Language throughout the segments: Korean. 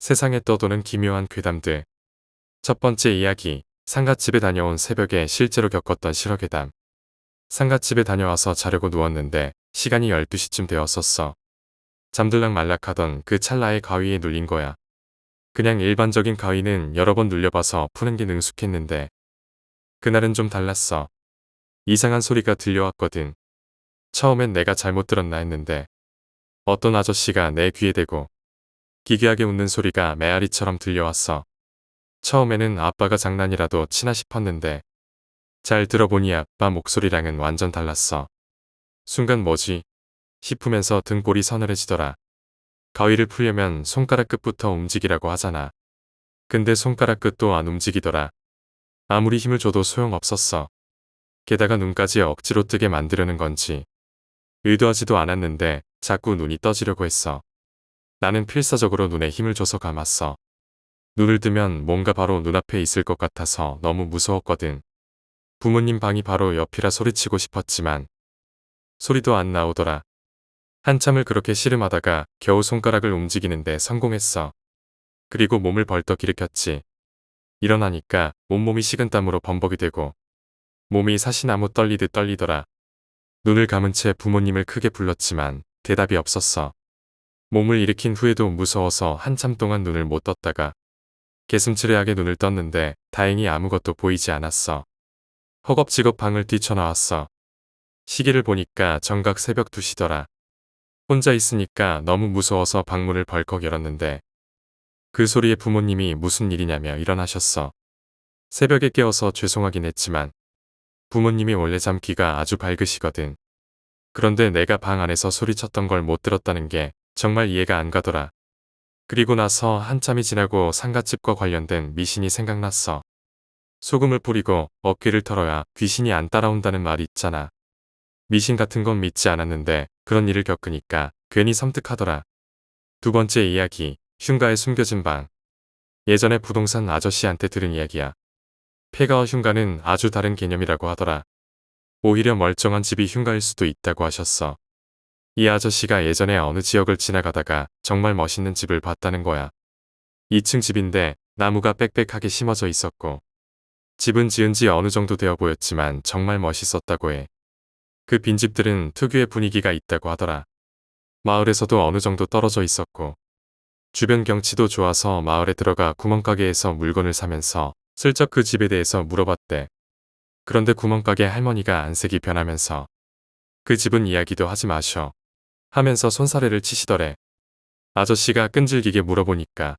세상에 떠도는 기묘한 괴담들. 첫 번째 이야기. 상갓집에 다녀온 새벽에 실제로 겪었던 실화괴담. 상갓집에 다녀와서 자려고 누웠는데 시간이 12시쯤 되었었어. 잠들락 말락하던 그 찰나에 가위에 눌린 거야. 그냥 일반적인 가위는 여러 번 눌려봐서 푸는 게 능숙했는데 그날은 좀 달랐어. 이상한 소리가 들려왔거든. 처음엔 내가 잘못 들었나 했는데 어떤 아저씨가 내 귀에 대고 기괴하게 웃는 소리가 메아리처럼 들려왔어. 처음에는 아빠가 장난이라도 치나 싶었는데 잘 들어보니 아빠 목소리랑은 완전 달랐어. 순간 뭐지? 싶으면서 등골이 서늘해지더라. 가위를 풀려면 손가락 끝부터 움직이라고 하잖아. 근데 손가락 끝도 안 움직이더라. 아무리 힘을 줘도 소용없었어. 게다가 눈까지 억지로 뜨게 만들려는 건지. 의도하지도 않았는데 자꾸 눈이 떠지려고 했어. 나는 필사적으로 눈에 힘을 줘서 감았어. 눈을 뜨면 뭔가 바로 눈앞에 있을 것 같아서 너무 무서웠거든. 부모님 방이 바로 옆이라 소리치고 싶었지만 소리도 안 나오더라. 한참을 그렇게 씨름하다가 겨우 손가락을 움직이는데 성공했어. 그리고 몸을 벌떡 일으켰지. 일어나니까 온몸이 식은땀으로 범벅이 되고 몸이 사시나무 떨리듯 떨리더라. 눈을 감은 채 부모님을 크게 불렀지만 대답이 없었어. 몸을 일으킨 후에도 무서워서 한참 동안 눈을 못 떴다가 개슴츠레하게 눈을 떴는데 다행히 아무것도 보이지 않았어. 허겁지겁 방을 뛰쳐나왔어. 시계를 보니까 정각 새벽 2시더라. 혼자 있으니까 너무 무서워서 방문을 벌컥 열었는데 그 소리에 부모님이 무슨 일이냐며 일어나셨어. 새벽에 깨워서 죄송하긴 했지만 부모님이 원래 잠귀가 아주 밝으시거든. 그런데 내가 방 안에서 소리쳤던 걸 못 들었다는 게 정말 이해가 안 가더라. 그리고 나서 한참이 지나고 상갓집과 관련된 미신이 생각났어. 소금을 뿌리고 어깨를 털어야 귀신이 안 따라온다는 말이 있잖아. 미신 같은 건 믿지 않았는데 그런 일을 겪으니까 괜히 섬뜩하더라. 두 번째 이야기, 흉가에 숨겨진 방. 예전에 부동산 아저씨한테 들은 이야기야. 폐가와 흉가는 아주 다른 개념이라고 하더라. 오히려 멀쩡한 집이 흉가일 수도 있다고 하셨어. 이 아저씨가 예전에 어느 지역을 지나가다가 정말 멋있는 집을 봤다는 거야. 2층 집인데 나무가 빽빽하게 심어져 있었고 집은 지은 지 어느 정도 되어 보였지만 정말 멋있었다고 해. 그 빈집들은 특유의 분위기가 있다고 하더라. 마을에서도 어느 정도 떨어져 있었고 주변 경치도 좋아서 마을에 들어가 구멍가게에서 물건을 사면서 슬쩍 그 집에 대해서 물어봤대. 그런데 구멍가게 할머니가 안색이 변하면서 그 집은 이야기도 하지 마셔. 하면서 손사래를 치시더래. 아저씨가 끈질기게 물어보니까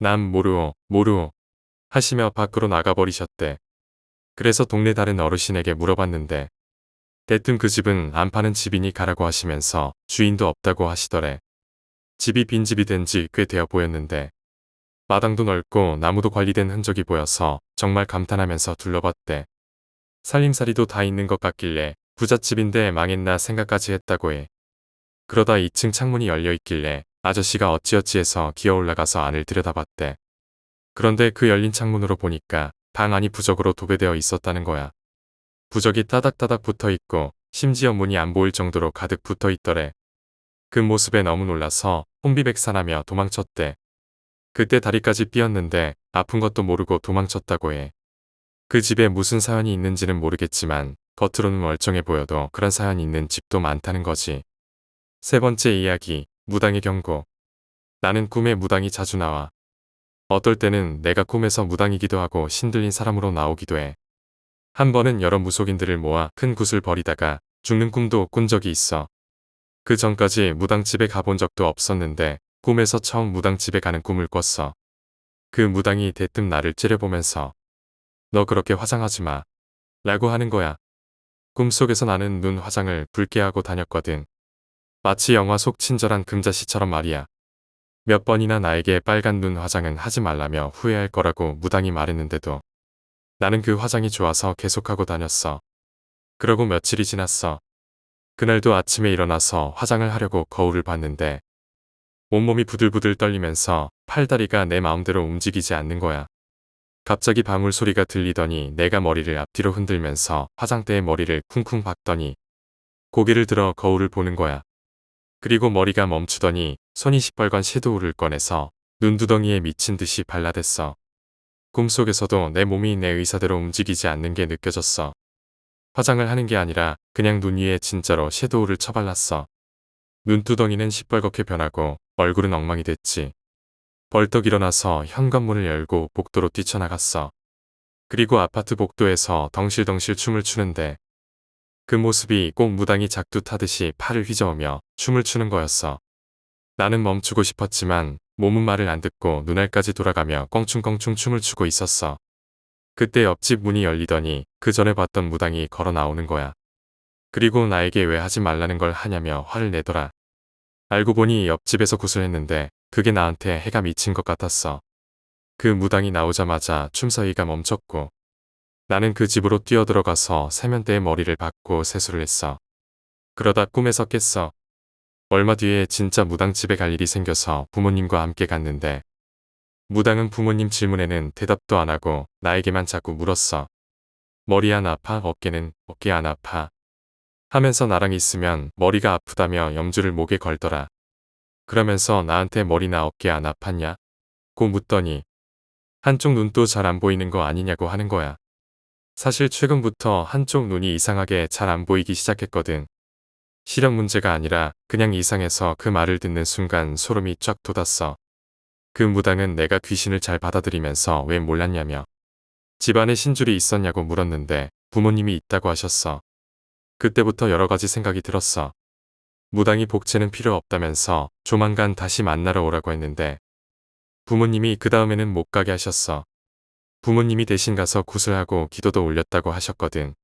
남 모르오 모르오 하시며 밖으로 나가버리셨대. 그래서 동네 다른 어르신에게 물어봤는데 대뜸 그 집은 안 파는 집이니 가라고 하시면서 주인도 없다고 하시더래. 집이 빈집이 된 지 꽤 되어 보였는데 마당도 넓고 나무도 관리된 흔적이 보여서 정말 감탄하면서 둘러봤대. 살림살이도 다 있는 것 같길래 부잣집인데 망했나 생각까지 했다고 해. 그러다 2층 창문이 열려 있길래 아저씨가 어찌어찌 해서 기어 올라가서 안을 들여다봤대. 그런데 그 열린 창문으로 보니까 방 안이 부적으로 도배되어 있었다는 거야. 부적이 따닥따닥 붙어 있고 심지어 문이 안 보일 정도로 가득 붙어 있더래. 그 모습에 너무 놀라서 혼비백산하며 도망쳤대. 그때 다리까지 삐었는데 아픈 것도 모르고 도망쳤다고 해. 그 집에 무슨 사연이 있는지는 모르겠지만 겉으로는 멀쩡해 보여도 그런 사연이 있는 집도 많다는 거지. 세 번째 이야기, 무당의 경고. 나는 꿈에 무당이 자주 나와. 어떨 때는 내가 꿈에서 무당이기도 하고 신들린 사람으로 나오기도 해. 한 번은 여러 무속인들을 모아 큰 굿을 벌이다가 죽는 꿈도 꾼 적이 있어. 그 전까지 무당집에 가본 적도 없었는데 꿈에서 처음 무당집에 가는 꿈을 꿨어. 그 무당이 대뜸 나를 째려보면서 너 그렇게 화장하지 마. 라고 하는 거야. 꿈속에서 나는 눈 화장을 붉게 하고 다녔거든. 마치 영화 속 친절한 금자씨처럼 말이야. 몇 번이나 나에게 빨간 눈 화장은 하지 말라며 후회할 거라고 무당이 말했는데도 나는 그 화장이 좋아서 계속하고 다녔어. 그러고 며칠이 지났어. 그날도 아침에 일어나서 화장을 하려고 거울을 봤는데 온몸이 부들부들 떨리면서 팔다리가 내 마음대로 움직이지 않는 거야. 갑자기 방울 소리가 들리더니 내가 머리를 앞뒤로 흔들면서 화장대에 머리를 쿵쿵 박더니 고개를 들어 거울을 보는 거야. 그리고 머리가 멈추더니 손이 시뻘건 섀도우를 꺼내서 눈두덩이에 미친 듯이 발라댔어. 꿈속에서도 내 몸이 내 의사대로 움직이지 않는 게 느껴졌어. 화장을 하는 게 아니라 그냥 눈 위에 진짜로 섀도우를 쳐발랐어. 눈두덩이는 시뻘겋게 변하고 얼굴은 엉망이 됐지. 벌떡 일어나서 현관문을 열고 복도로 뛰쳐나갔어. 그리고 아파트 복도에서 덩실덩실 춤을 추는데 그 모습이 꼭 무당이 작두 타듯이 팔을 휘저으며 춤을 추는 거였어. 나는 멈추고 싶었지만 몸은 말을 안 듣고 눈알까지 돌아가며 껑충껑충 춤을 추고 있었어. 그때 옆집 문이 열리더니 그 전에 봤던 무당이 걸어 나오는 거야. 그리고 나에게 왜 하지 말라는 걸 하냐며 화를 내더라. 알고 보니 옆집에서 구슬했는데 그게 나한테 해가 미친 것 같았어. 그 무당이 나오자마자 춤서이가 멈췄고 나는 그 집으로 뛰어들어가서 세면대에 머리를 박고 세수를 했어. 그러다 꿈에서 깼어. 얼마 뒤에 진짜 무당집에 갈 일이 생겨서 부모님과 함께 갔는데 무당은 부모님 질문에는 대답도 안 하고 나에게만 자꾸 물었어. 머리 안 아파? 어깨는 어깨 안 아파? 하면서 나랑 있으면 머리가 아프다며 염주를 목에 걸더라. 그러면서 나한테 머리나 어깨 안 아팠냐? 고 묻더니 한쪽 눈도 잘 안 보이는 거 아니냐고 하는 거야. 사실 최근부터 한쪽 눈이 이상하게 잘 안 보이기 시작했거든. 시력 문제가 아니라 그냥 이상해서 그 말을 듣는 순간 소름이 쫙 돋았어. 그 무당은 내가 귀신을 잘 받아들이면서 왜 몰랐냐며 집안에 신줄이 있었냐고 물었는데 부모님이 있다고 하셨어. 그때부터 여러 가지 생각이 들었어. 무당이 복채는 필요 없다면서 조만간 다시 만나러 오라고 했는데 부모님이 그 다음에는 못 가게 하셨어. 부모님이 대신 가서 구슬하고 기도도 올렸다고 하셨거든.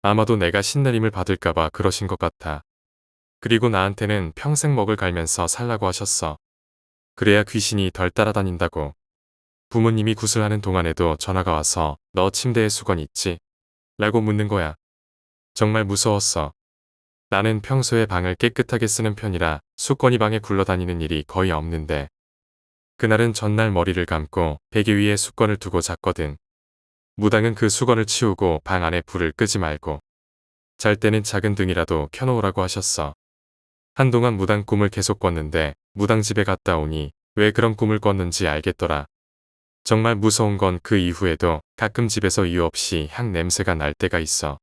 아마도 내가 신내림을 받을까봐 그러신 것 같아. 그리고 나한테는 평생 먹을 갈면서 살라고 하셨어. 그래야 귀신이 덜 따라다닌다고. 부모님이 구슬하는 동안에도 전화가 와서 너 침대에 수건 있지? 라고 묻는 거야. 정말 무서웠어. 나는 평소에 방을 깨끗하게 쓰는 편이라 수건이 방에 굴러다니는 일이 거의 없는데 그날은 전날 머리를 감고 베개 위에 수건을 두고 잤거든. 무당은 그 수건을 치우고 방 안에 불을 끄지 말고 잘 때는 작은 등이라도 켜놓으라고 하셨어. 한동안 무당 꿈을 계속 꿨는데 무당 집에 갔다 오니 왜 그런 꿈을 꿨는지 알겠더라. 정말 무서운 건 그 이후에도 가끔 집에서 이유 없이 향 냄새가 날 때가 있어.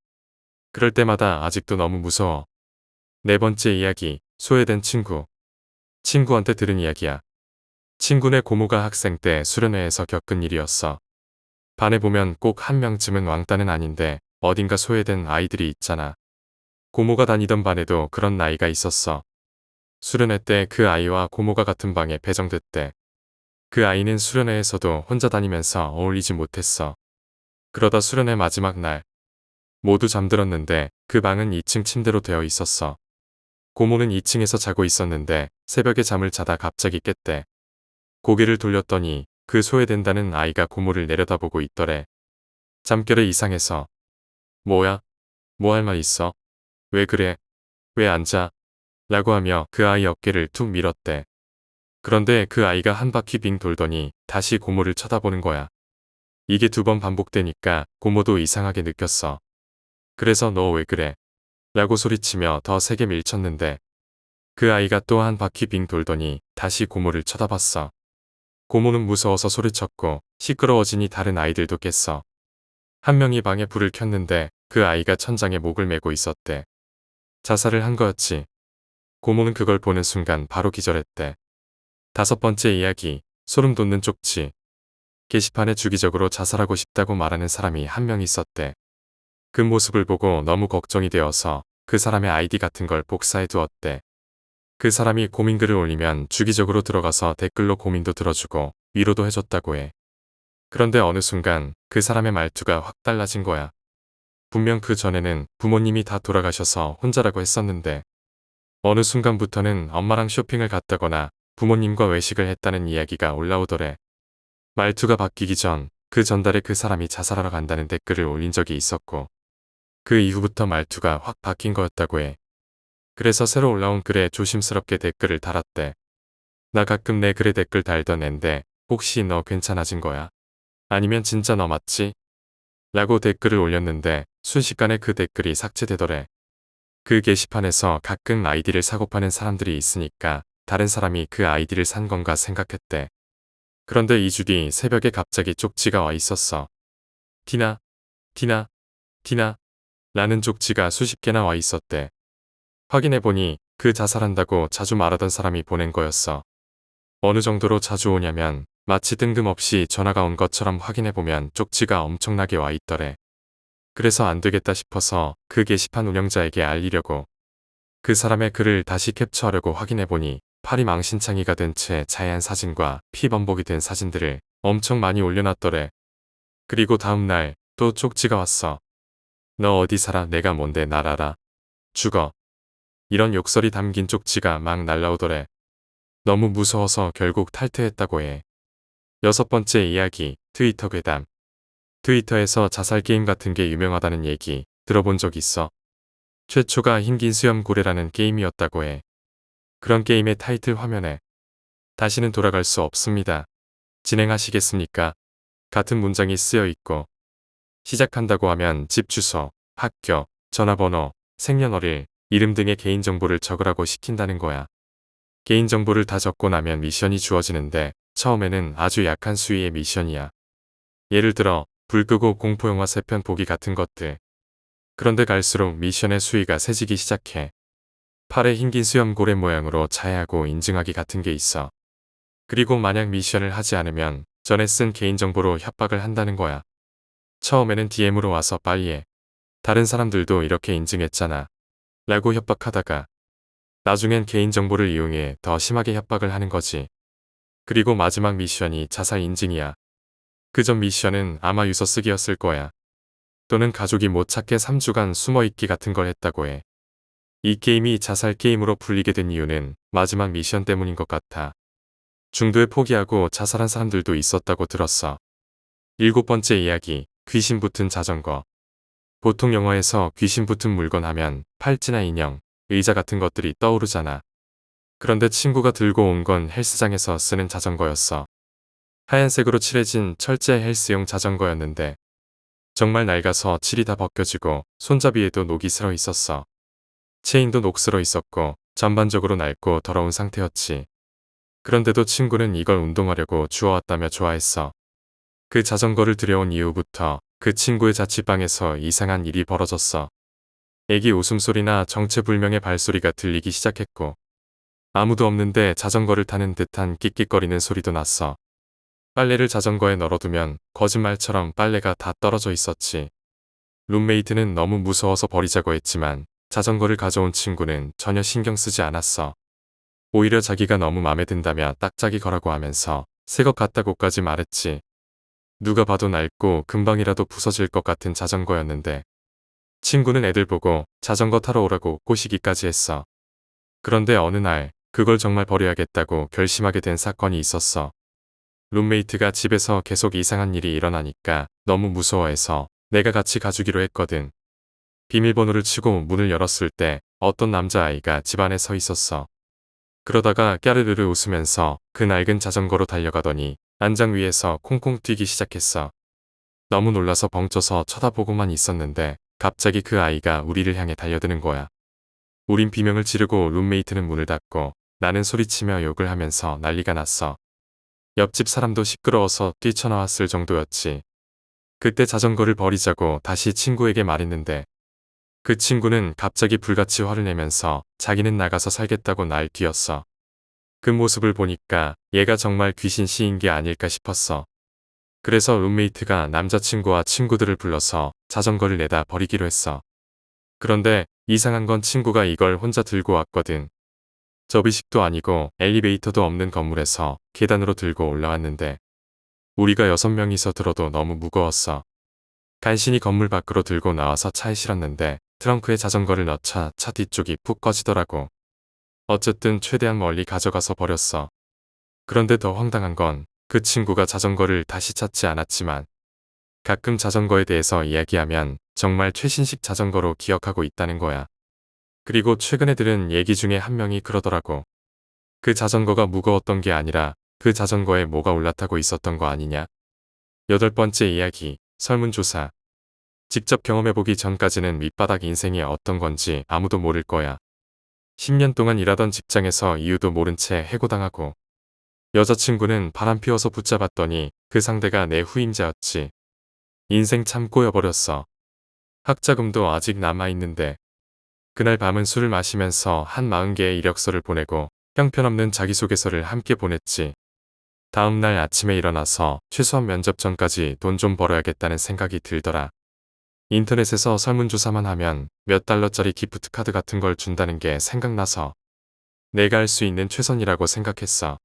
그럴 때마다 아직도 너무 무서워. 네 번째 이야기, 소외된 친구. 친구한테 들은 이야기야. 친구네 고모가 학생 때 수련회에서 겪은 일이었어. 반에 보면 꼭 한 명쯤은 왕따는 아닌데 어딘가 소외된 아이들이 있잖아. 고모가 다니던 반에도 그런 나이가 있었어. 수련회 때 그 아이와 고모가 같은 방에 배정됐대. 그 아이는 수련회에서도 혼자 다니면서 어울리지 못했어. 그러다 수련회 마지막 날 모두 잠들었는데 그 방은 2층 침대로 되어 있었어. 고모는 2층에서 자고 있었는데 새벽에 잠을 자다 갑자기 깼대. 고개를 돌렸더니 그 소외된다는 아이가 고모를 내려다보고 있더래. 잠결에 이상해서 뭐야? 뭐 할 말 있어? 왜 그래? 왜 앉아? 라고 하며 그 아이 어깨를 툭 밀었대. 그런데 그 아이가 한 바퀴 빙 돌더니 다시 고모를 쳐다보는 거야. 이게 두 번 반복되니까 고모도 이상하게 느꼈어. 그래서 너 왜 그래? 라고 소리치며 더 세게 밀쳤는데 그 아이가 또 한 바퀴 빙 돌더니 다시 고모를 쳐다봤어. 고모는 무서워서 소리쳤고 시끄러워지니 다른 아이들도 깼어. 한 명이 방에 불을 켰는데 그 아이가 천장에 목을 메고 있었대. 자살을 한 거였지. 고모는 그걸 보는 순간 바로 기절했대. 다섯 번째 이야기, 소름 돋는 쪽지. 게시판에 주기적으로 자살하고 싶다고 말하는 사람이 한 명 있었대. 그 모습을 보고 너무 걱정이 되어서 그 사람의 아이디 같은 걸 복사해 두었대. 그 사람이 고민글을 올리면 주기적으로 들어가서 댓글로 고민도 들어주고 위로도 해줬다고 해. 그런데 어느 순간 그 사람의 말투가 확 달라진 거야. 분명 그 전에는 부모님이 다 돌아가셔서 혼자라고 했었는데 어느 순간부터는 엄마랑 쇼핑을 갔다거나 부모님과 외식을 했다는 이야기가 올라오더래. 말투가 바뀌기 전 그 전달에 그 사람이 자살하러 간다는 댓글을 올린 적이 있었고 그 이후부터 말투가 확 바뀐 거였다고 해. 그래서 새로 올라온 글에 조심스럽게 댓글을 달았대. 나 가끔 내 글에 댓글 달던 앤데 혹시 너 괜찮아진 거야? 아니면 진짜 너 맞지? 라고 댓글을 올렸는데 순식간에 그 댓글이 삭제되더래. 그 게시판에서 가끔 아이디를 사고 파는 사람들이 있으니까 다른 사람이 그 아이디를 산 건가 생각했대. 그런데 2주 뒤 새벽에 갑자기 쪽지가 와 있었어. 티나, 티나, 티나 라는 쪽지가 수십 개나 와 있었대. 확인해보니 그 자살한다고 자주 말하던 사람이 보낸 거였어. 어느 정도로 자주 오냐면 마치 뜬금없이 전화가 온 것처럼 확인해보면 쪽지가 엄청나게 와 있더래. 그래서 안 되겠다 싶어서 그 게시판 운영자에게 알리려고 그 사람의 글을 다시 캡처하려고 확인해보니 팔이 망신창이가 된 채 자해한 사진과 피 범벅이 된 사진들을 엄청 많이 올려놨더래. 그리고 다음날 또 쪽지가 왔어. 너 어디 살아 내가 뭔데 날 알아. 죽어. 이런 욕설이 담긴 쪽지가 막 날라오더래. 너무 무서워서 결국 탈퇴했다고 해. 여섯 번째 이야기, 트위터 괴담. 트위터에서 자살 게임 같은 게 유명하다는 얘기 들어본 적 있어? 최초가 흰긴 수염 고래라는 게임이었다고 해. 그런 게임의 타이틀 화면에 다시는 돌아갈 수 없습니다. 진행하시겠습니까? 같은 문장이 쓰여 있고 시작한다고 하면 집 주소, 학교, 전화번호, 생년월일, 이름 등의 개인정보를 적으라고 시킨다는 거야. 개인정보를 다 적고 나면 미션이 주어지는데 처음에는 아주 약한 수위의 미션이야. 예를 들어 불 끄고 공포영화 세편 보기 같은 것들. 그런데 갈수록 미션의 수위가 세지기 시작해. 팔에 흰긴 수염 고래 모양으로 자해하고 인증하기 같은 게 있어. 그리고 만약 미션을 하지 않으면 전에 쓴 개인정보로 협박을 한다는 거야. 처음에는 DM으로 와서 빨리 해. 다른 사람들도 이렇게 인증했잖아. 라고 협박하다가 나중엔 개인정보를 이용해 더 심하게 협박을 하는 거지. 그리고 마지막 미션이 자살 인증이야. 그 전 미션은 아마 유서 쓰기였을 거야. 또는 가족이 못 찾게 3주간 숨어있기 같은 걸 했다고 해. 이 게임이 자살 게임으로 불리게 된 이유는 마지막 미션 때문인 것 같아. 중도에 포기하고 자살한 사람들도 있었다고 들었어. 일곱 번째 이야기, 귀신 붙은 자전거. 보통 영화에서 귀신 붙은 물건 하면 팔찌나 인형, 의자 같은 것들이 떠오르잖아. 그런데 친구가 들고 온 건 헬스장에서 쓰는 자전거였어. 하얀색으로 칠해진 철제 헬스용 자전거였는데 정말 낡아서 칠이 다 벗겨지고 손잡이에도 녹이 슬어 있었어. 체인도 녹슬어 있었고 전반적으로 낡고 더러운 상태였지. 그런데도 친구는 이걸 운동하려고 주워왔다며 좋아했어. 그 자전거를 들여온 이후부터 그 친구의 자취방에서 이상한 일이 벌어졌어. 애기 웃음소리나 정체불명의 발소리가 들리기 시작했고 아무도 없는데 자전거를 타는 듯한 끽끽거리는 소리도 났어. 빨래를 자전거에 널어두면 거짓말처럼 빨래가 다 떨어져 있었지. 룸메이트는 너무 무서워서 버리자고 했지만 자전거를 가져온 친구는 전혀 신경 쓰지 않았어. 오히려 자기가 너무 마음에 든다며 딱짝이 거라고 하면서 새 것 같다고까지 말했지. 누가 봐도 낡고 금방이라도 부서질 것 같은 자전거였는데 친구는 애들 보고 자전거 타러 오라고 꼬시기까지 했어. 그런데 어느 날 그걸 정말 버려야겠다고 결심하게 된 사건이 있었어. 룸메이트가 집에서 계속 이상한 일이 일어나니까 너무 무서워해서 내가 같이 가주기로 했거든. 비밀번호를 치고 문을 열었을 때 어떤 남자아이가 집 안에 서 있었어. 그러다가 까르르르 웃으면서 그 낡은 자전거로 달려가더니 안장 위에서 콩콩 뛰기 시작했어. 너무 놀라서 벙쪄서 쳐다보고만 있었는데 갑자기 그 아이가 우리를 향해 달려드는 거야. 우린 비명을 지르고 룸메이트는 문을 닫고 나는 소리치며 욕을 하면서 난리가 났어. 옆집 사람도 시끄러워서 뛰쳐나왔을 정도였지. 그때 자전거를 버리자고 다시 친구에게 말했는데 그 친구는 갑자기 불같이 화를 내면서 자기는 나가서 살겠다고 날 뛰었어. 그 모습을 보니까 얘가 정말 귀신 씨인 게 아닐까 싶었어. 그래서 룸메이트가 남자친구와 친구들을 불러서 자전거를 내다 버리기로 했어. 그런데 이상한 건 친구가 이걸 혼자 들고 왔거든. 접이식도 아니고 엘리베이터도 없는 건물에서 계단으로 들고 올라왔는데 우리가 여섯 명이서 들어도 너무 무거웠어. 간신히 건물 밖으로 들고 나와서 차에 실었는데 트렁크에 자전거를 넣자 차 뒤쪽이 푹 꺼지더라고. 어쨌든 최대한 멀리 가져가서 버렸어. 그런데 더 황당한 건 그 친구가 자전거를 다시 찾지 않았지만 가끔 자전거에 대해서 이야기하면 정말 최신식 자전거로 기억하고 있다는 거야. 그리고 최근에 들은 얘기 중에 한 명이 그러더라고. 그 자전거가 무거웠던 게 아니라 그 자전거에 뭐가 올라타고 있었던 거 아니냐. 여덟 번째 이야기, 설문조사. 직접 경험해보기 전까지는 밑바닥 인생이 어떤 건지 아무도 모를 거야. 10년 동안 일하던 직장에서 이유도 모른 채 해고당하고 여자친구는 바람 피워서 붙잡았더니 그 상대가 내 후임자였지. 인생 참 꼬여버렸어. 학자금도 아직 남아있는데. 그날 밤은 술을 마시면서 한 40개의 이력서를 보내고 형편없는 자기소개서를 함께 보냈지. 다음 날 아침에 일어나서 최소한 면접 전까지 돈 좀 벌어야겠다는 생각이 들더라. 인터넷에서 설문조사만 하면 몇 달러짜리 기프트 카드 같은 걸 준다는 게 생각나서 내가 할 수 있는 최선이라고 생각했어.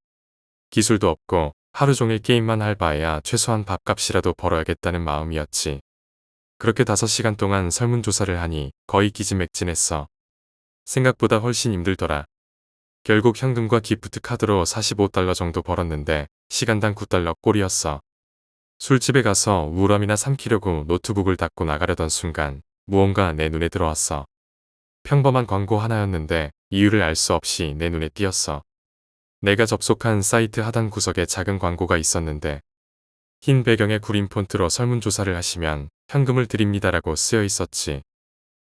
기술도 없고 하루 종일 게임만 할 바에야 최소한 밥값이라도 벌어야겠다는 마음이었지. 그렇게 5시간 동안 설문조사를 하니 거의 기진맥진했어. 생각보다 훨씬 힘들더라. 결국 현금과 기프트 카드로 45달러 정도 벌었는데 시간당 9달러 꼴이었어. 술집에 가서 우울함이나 삼키려고 노트북을 닫고 나가려던 순간 무언가 내 눈에 들어왔어. 평범한 광고 하나였는데 이유를 알 수 없이 내 눈에 띄었어. 내가 접속한 사이트 하단 구석에 작은 광고가 있었는데 흰 배경에 구린 폰트로 설문조사를 하시면 현금을 드립니다라고 쓰여 있었지.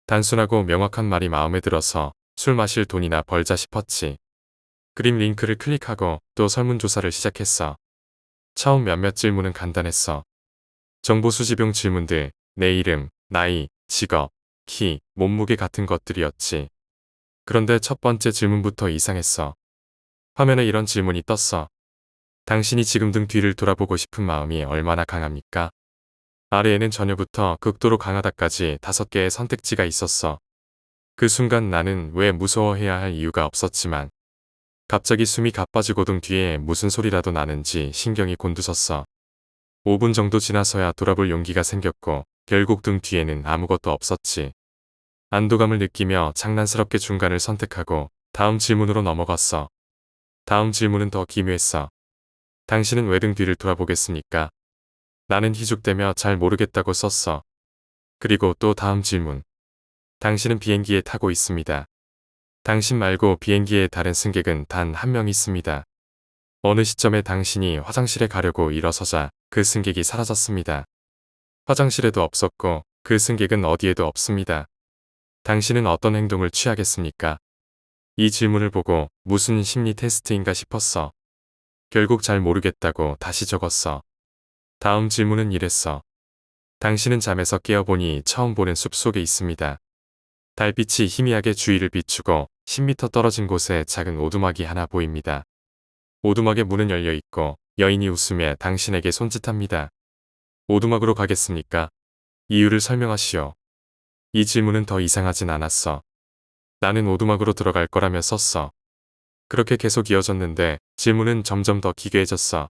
단순하고 명확한 말이 마음에 들어서 술 마실 돈이나 벌자 싶었지. 그림 링크를 클릭하고 또 설문조사를 시작했어. 처음 몇몇 질문은 간단했어. 정보 수집용 질문들, 내 이름, 나이, 직업, 키, 몸무게 같은 것들이었지. 그런데 첫 번째 질문부터 이상했어. 화면에 이런 질문이 떴어. 당신이 지금 등 뒤를 돌아보고 싶은 마음이 얼마나 강합니까? 아래에는 전혀부터 극도로 강하다까지 다섯 개의 선택지가 있었어. 그 순간 나는 왜 무서워해야 할 이유가 없었지만 갑자기 숨이 가빠지고 등 뒤에 무슨 소리라도 나는지 신경이 곤두섰어. 5분 정도 지나서야 돌아볼 용기가 생겼고 결국 등 뒤에는 아무것도 없었지. 안도감을 느끼며 장난스럽게 중간을 선택하고 다음 질문으로 넘어갔어. 다음 질문은 더 기묘했어. 당신은 왜 등 뒤를 돌아보겠습니까? 나는 희죽대며 잘 모르겠다고 썼어. 그리고 또 다음 질문. 당신은 비행기에 타고 있습니다. 당신 말고 비행기에 다른 승객은 단 한 명 있습니다. 어느 시점에 당신이 화장실에 가려고 일어서자 그 승객이 사라졌습니다. 화장실에도 없었고 그 승객은 어디에도 없습니다. 당신은 어떤 행동을 취하겠습니까? 이 질문을 보고 무슨 심리 테스트인가 싶었어. 결국 잘 모르겠다고 다시 적었어. 다음 질문은 이랬어. 당신은 잠에서 깨어보니 처음 보는 숲속에 있습니다. 달빛이 희미하게 주위를 비추고 10m 떨어진 곳에 작은 오두막이 하나 보입니다. 오두막의 문은 열려 있고 여인이 웃으며 당신에게 손짓합니다. 오두막으로 가겠습니까? 이유를 설명하시오. 이 질문은 더 이상하진 않았어. 나는 오두막으로 들어갈 거라며 썼어. 그렇게 계속 이어졌는데 질문은 점점 더 기괴해졌어.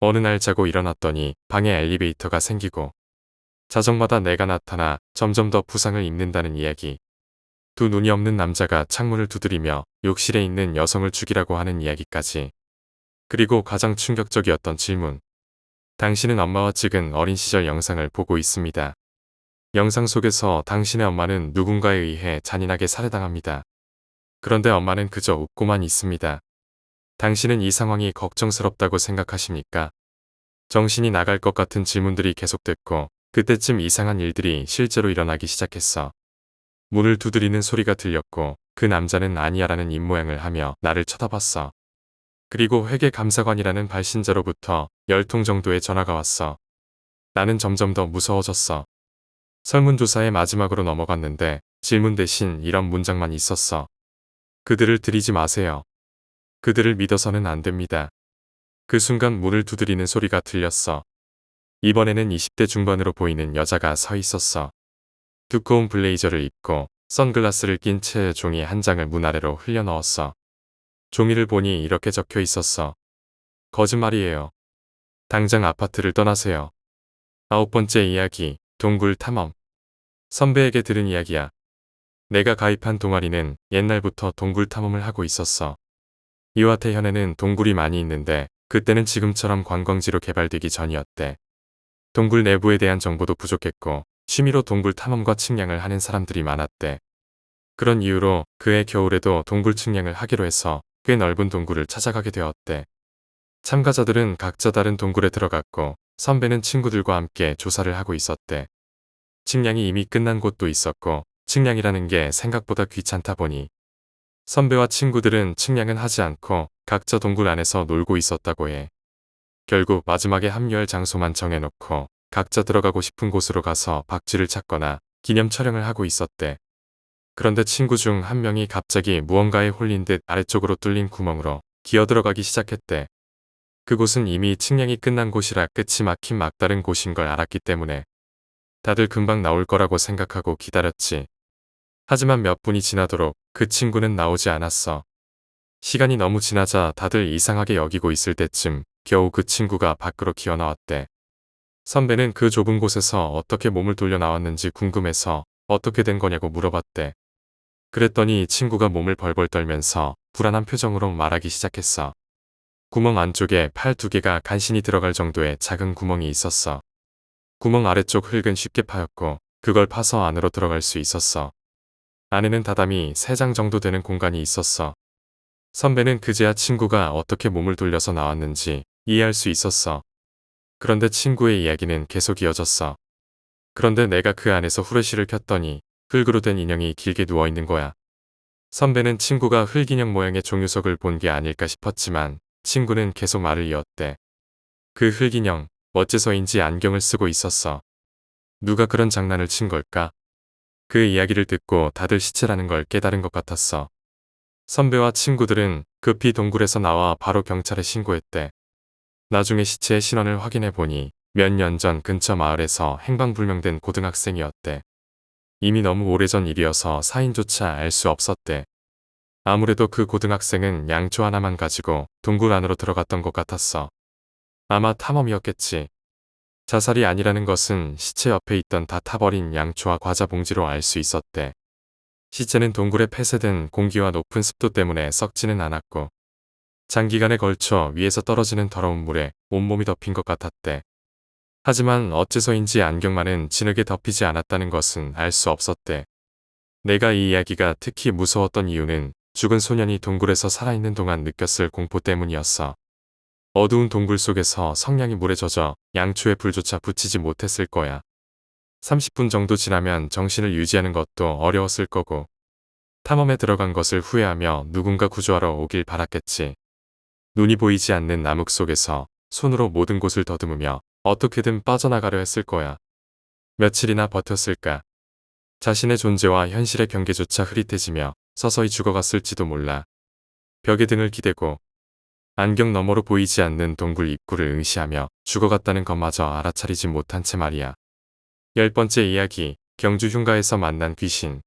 어느 날 자고 일어났더니 방에 엘리베이터가 생기고 자정마다 내가 나타나 점점 더 부상을 입는다는 이야기. 두 눈이 없는 남자가 창문을 두드리며 욕실에 있는 여성을 죽이라고 하는 이야기까지. 그리고 가장 충격적이었던 질문. 당신은 엄마와 찍은 어린 시절 영상을 보고 있습니다. 영상 속에서 당신의 엄마는 누군가에 의해 잔인하게 살해당합니다. 그런데 엄마는 그저 웃고만 있습니다. 당신은 이 상황이 걱정스럽다고 생각하십니까? 정신이 나갈 것 같은 질문들이 계속됐고 그때쯤 이상한 일들이 실제로 일어나기 시작했어. 문을 두드리는 소리가 들렸고 그 남자는 아니야라는 입모양을 하며 나를 쳐다봤어. 그리고 회계 감사관이라는 발신자로부터 열 통 정도의 전화가 왔어. 나는 점점 더 무서워졌어. 설문조사의 마지막으로 넘어갔는데 질문 대신 이런 문장만 있었어. 그들을 들이지 마세요. 그들을 믿어서는 안 됩니다. 그 순간 문을 두드리는 소리가 들렸어. 이번에는 20대 중반으로 보이는 여자가 서 있었어. 두꺼운 블레이저를 입고 선글라스를 낀 채 종이 한 장을 문 아래로 흘려 넣었어. 종이를 보니 이렇게 적혀 있었어. 거짓말이에요. 당장 아파트를 떠나세요. 아홉 번째 이야기, 동굴 탐험. 선배에게 들은 이야기야. 내가 가입한 동아리는 옛날부터 동굴 탐험을 하고 있었어. 이와 태현에는 동굴이 많이 있는데 그때는 지금처럼 관광지로 개발되기 전이었대. 동굴 내부에 대한 정보도 부족했고 취미로 동굴 탐험과 측량을 하는 사람들이 많았대. 그런 이유로 그해 겨울에도 동굴 측량을 하기로 해서 꽤 넓은 동굴을 찾아가게 되었대. 참가자들은 각자 다른 동굴에 들어갔고 선배는 친구들과 함께 조사를 하고 있었대. 측량이 이미 끝난 곳도 있었고 측량이라는 게 생각보다 귀찮다 보니 선배와 친구들은 측량은 하지 않고 각자 동굴 안에서 놀고 있었다고 해. 결국 마지막에 합류할 장소만 정해놓고 각자 들어가고 싶은 곳으로 가서 박쥐를 찾거나 기념 촬영을 하고 있었대. 그런데 친구 중 한 명이 갑자기 무언가에 홀린 듯 아래쪽으로 뚫린 구멍으로 기어 들어가기 시작했대. 그곳은 이미 측량이 끝난 곳이라 끝이 막힌 막다른 곳인 걸 알았기 때문에 다들 금방 나올 거라고 생각하고 기다렸지. 하지만 몇 분이 지나도록 그 친구는 나오지 않았어. 시간이 너무 지나자 다들 이상하게 여기고 있을 때쯤 겨우 그 친구가 밖으로 기어 나왔대. 선배는 그 좁은 곳에서 어떻게 몸을 돌려 나왔는지 궁금해서 어떻게 된 거냐고 물어봤대. 그랬더니 친구가 몸을 벌벌 떨면서 불안한 표정으로 말하기 시작했어. 구멍 안쪽에 팔 두 개가 간신히 들어갈 정도의 작은 구멍이 있었어. 구멍 아래쪽 흙은 쉽게 파였고 그걸 파서 안으로 들어갈 수 있었어. 안에는 다담이 세 장 정도 되는 공간이 있었어. 선배는 그제야 친구가 어떻게 몸을 돌려서 나왔는지 이해할 수 있었어. 그런데 친구의 이야기는 계속 이어졌어. 그런데 내가 그 안에서 후레쉬를 켰더니 흙으로 된 인형이 길게 누워있는 거야. 선배는 친구가 흙인형 모양의 종유석을 본 게 아닐까 싶었지만 친구는 계속 말을 이었대. 그 흙인형, 어째서인지 안경을 쓰고 있었어. 누가 그런 장난을 친 걸까? 그 이야기를 듣고 다들 시체라는 걸 깨달은 것 같았어. 선배와 친구들은 급히 동굴에서 나와 바로 경찰에 신고했대. 나중에 시체의 신원을 확인해 보니 몇 년 전 근처 마을에서 행방불명된 고등학생이었대. 이미 너무 오래전 일이어서 사인조차 알 수 없었대. 아무래도 그 고등학생은 양초 하나만 가지고 동굴 안으로 들어갔던 것 같았어. 아마 탐험이었겠지. 자살이 아니라는 것은 시체 옆에 있던 다 타버린 양초와 과자 봉지로 알 수 있었대. 시체는 동굴에 폐쇄된 공기와 높은 습도 때문에 썩지는 않았고 장기간에 걸쳐 위에서 떨어지는 더러운 물에 온몸이 덮인 것 같았대. 하지만 어째서인지 안경만은 진흙에 덮이지 않았다는 것은 알 수 없었대. 내가 이 이야기가 특히 무서웠던 이유는 죽은 소년이 동굴에서 살아있는 동안 느꼈을 공포 때문이었어. 어두운 동굴 속에서 성냥이 물에 젖어 양초에 불조차 붙이지 못했을 거야. 30분 정도 지나면 정신을 유지하는 것도 어려웠을 거고 탐험에 들어간 것을 후회하며 누군가 구조하러 오길 바랐겠지. 눈이 보이지 않는 암흑 속에서 손으로 모든 곳을 더듬으며 어떻게든 빠져나가려 했을 거야. 며칠이나 버텼을까. 자신의 존재와 현실의 경계조차 흐릿해지며 서서히 죽어갔을지도 몰라. 벽에 등을 기대고 안경 너머로 보이지 않는 동굴 입구를 응시하며 죽어갔다는 것마저 알아차리지 못한 채 말이야. 열 번째 이야기, 경주 흉가에서 만난 귀신.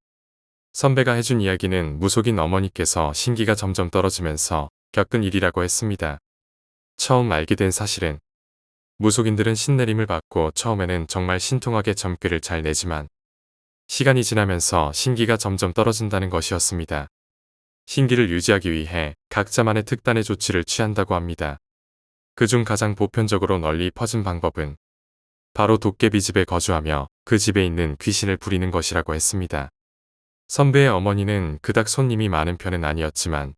선배가 해준 이야기는 무속인 어머니께서 신기가 점점 떨어지면서 겪은 일이라고 했습니다. 처음 알게 된 사실은 무속인들은 신내림을 받고 처음에는 정말 신통하게 점괘를 잘 내지만 시간이 지나면서 신기가 점점 떨어진다는 것이었습니다. 신기를 유지하기 위해 각자만의 특단의 조치를 취한다고 합니다. 그중 가장 보편적으로 널리 퍼진 방법은 바로 도깨비 집에 거주하며 그 집에 있는 귀신을 부리는 것이라고 했습니다. 선배의 어머니는 그닥 손님이 많은 편은 아니었지만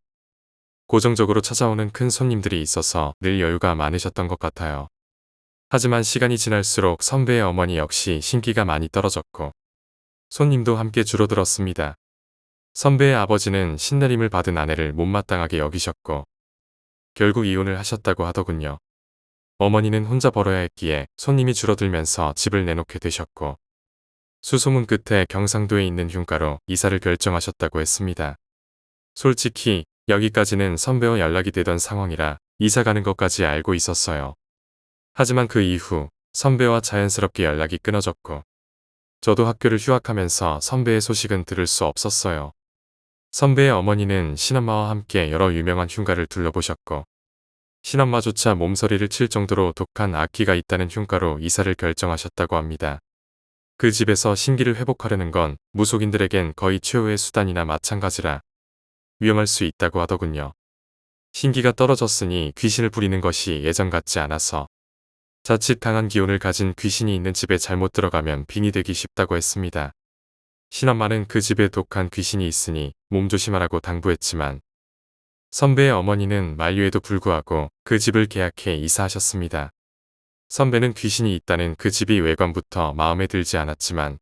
고정적으로 찾아오는 큰 손님들이 있어서 늘 여유가 많으셨던 것 같아요. 하지만 시간이 지날수록 선배의 어머니 역시 신기가 많이 떨어졌고 손님도 함께 줄어들었습니다. 선배의 아버지는 신내림을 받은 아내를 못마땅하게 여기셨고 결국 이혼을 하셨다고 하더군요. 어머니는 혼자 벌어야 했기에 손님이 줄어들면서 집을 내놓게 되셨고 수소문 끝에 경상도에 있는 흉가로 이사를 결정하셨다고 했습니다. 솔직히 여기까지는 선배와 연락이 되던 상황이라 이사 가는 것까지 알고 있었어요. 하지만 그 이후 선배와 자연스럽게 연락이 끊어졌고 저도 학교를 휴학하면서 선배의 소식은 들을 수 없었어요. 선배의 어머니는 신엄마와 함께 여러 유명한 흉가를 둘러보셨고 신엄마조차 몸서리를 칠 정도로 독한 악기가 있다는 흉가로 이사를 결정하셨다고 합니다. 그 집에서 신기를 회복하려는 건 무속인들에겐 거의 최후의 수단이나 마찬가지라 위험할 수 있다고 하더군요. 신기가 떨어졌으니 귀신을 부리는 것이 예전 같지 않아서 자칫 강한 기운을 가진 귀신이 있는 집에 잘못 들어가면 빙이 되기 쉽다고 했습니다. 신엄마는 그 집에 독한 귀신이 있으니 몸조심하라고 당부했지만 선배의 어머니는 만류에도 불구하고 그 집을 계약해 이사하셨습니다. 선배는 귀신이 있다는 그 집이 외관부터 마음에 들지 않았지만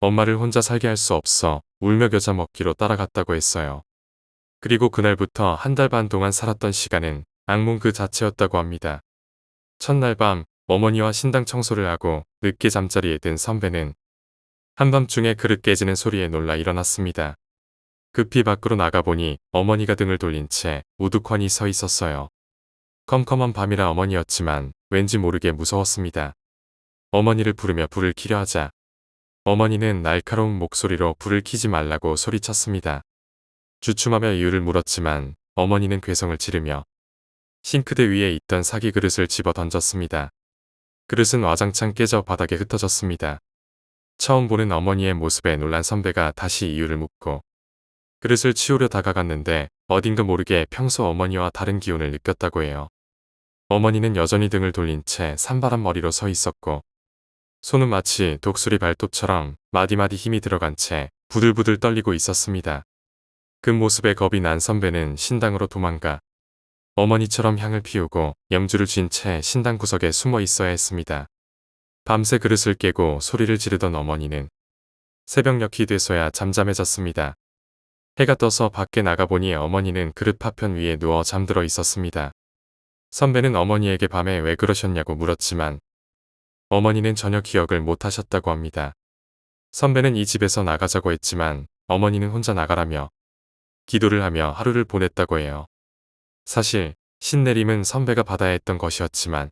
엄마를 혼자 살게 할 수 없어 울며 겨자 먹기로 따라갔다고 했어요. 그리고 그날부터 한 달 반 동안 살았던 시간은 악몽 그 자체였다고 합니다. 첫날 밤 어머니와 신당 청소를 하고 늦게 잠자리에 든 선배는 한밤중에 그릇 깨지는 소리에 놀라 일어났습니다. 급히 밖으로 나가보니 어머니가 등을 돌린 채 우두커니 서 있었어요. 컴컴한 밤이라 어머니였지만 왠지 모르게 무서웠습니다. 어머니를 부르며 불을 켜려 하자 어머니는 날카로운 목소리로 불을 켜지 말라고 소리쳤습니다. 주춤하며 이유를 물었지만 어머니는 괴성을 지르며 싱크대 위에 있던 사기 그릇을 집어 던졌습니다. 그릇은 와장창 깨져 바닥에 흩어졌습니다. 처음 보는 어머니의 모습에 놀란 선배가 다시 이유를 묻고 그릇을 치우려 다가갔는데 어딘가 모르게 평소 어머니와 다른 기운을 느꼈다고 해요. 어머니는 여전히 등을 돌린 채 산바람 머리로 서 있었고 손은 마치 독수리 발톱처럼 마디마디 힘이 들어간 채 부들부들 떨리고 있었습니다. 그 모습에 겁이 난 선배는 신당으로 도망가 어머니처럼 향을 피우고 염주를 쥔 채 신당 구석에 숨어 있어야 했습니다. 밤새 그릇을 깨고 소리를 지르던 어머니는 새벽녘이 돼서야 잠잠해졌습니다. 해가 떠서 밖에 나가보니 어머니는 그릇 파편 위에 누워 잠들어 있었습니다. 선배는 어머니에게 밤에 왜 그러셨냐고 물었지만 어머니는 전혀 기억을 못 하셨다고 합니다. 선배는 이 집에서 나가자고 했지만 어머니는 혼자 나가라며 기도를 하며 하루를 보냈다고 해요. 사실 신내림은 선배가 받아야 했던 것이었지만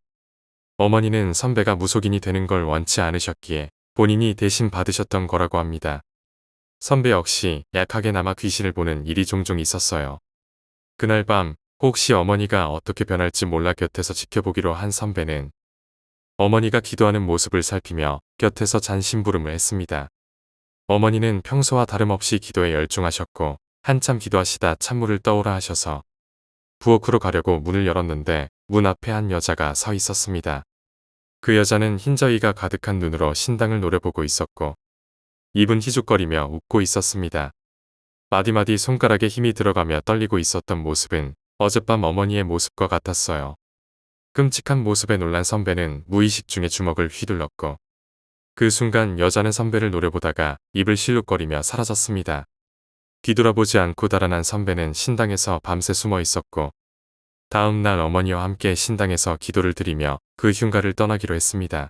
어머니는 선배가 무속인이 되는 걸 원치 않으셨기에 본인이 대신 받으셨던 거라고 합니다. 선배 역시 약하게나마 귀신을 보는 일이 종종 있었어요. 그날 밤 혹시 어머니가 어떻게 변할지 몰라 곁에서 지켜보기로 한 선배는 어머니가 기도하는 모습을 살피며 곁에서 잔심부름을 했습니다. 어머니는 평소와 다름없이 기도에 열중하셨고 한참 기도하시다 찬물을 떠오라 하셔서 부엌으로 가려고 문을 열었는데 문 앞에 한 여자가 서 있었습니다. 그 여자는 흰저위가 가득한 눈으로 신당을 노려보고 있었고 입은 희죽거리며 웃고 있었습니다. 마디마디 손가락에 힘이 들어가며 떨리고 있었던 모습은 어젯밤 어머니의 모습과 같았어요. 끔찍한 모습에 놀란 선배는 무의식 중에 주먹을 휘둘렀고 그 순간 여자는 선배를 노려보다가 입을 실룩거리며 사라졌습니다. 뒤돌아보지 않고 달아난 선배는 신당에서 밤새 숨어 있었고 다음 날 어머니와 함께 신당에서 기도를 드리며 그 흉가를 떠나기로 했습니다.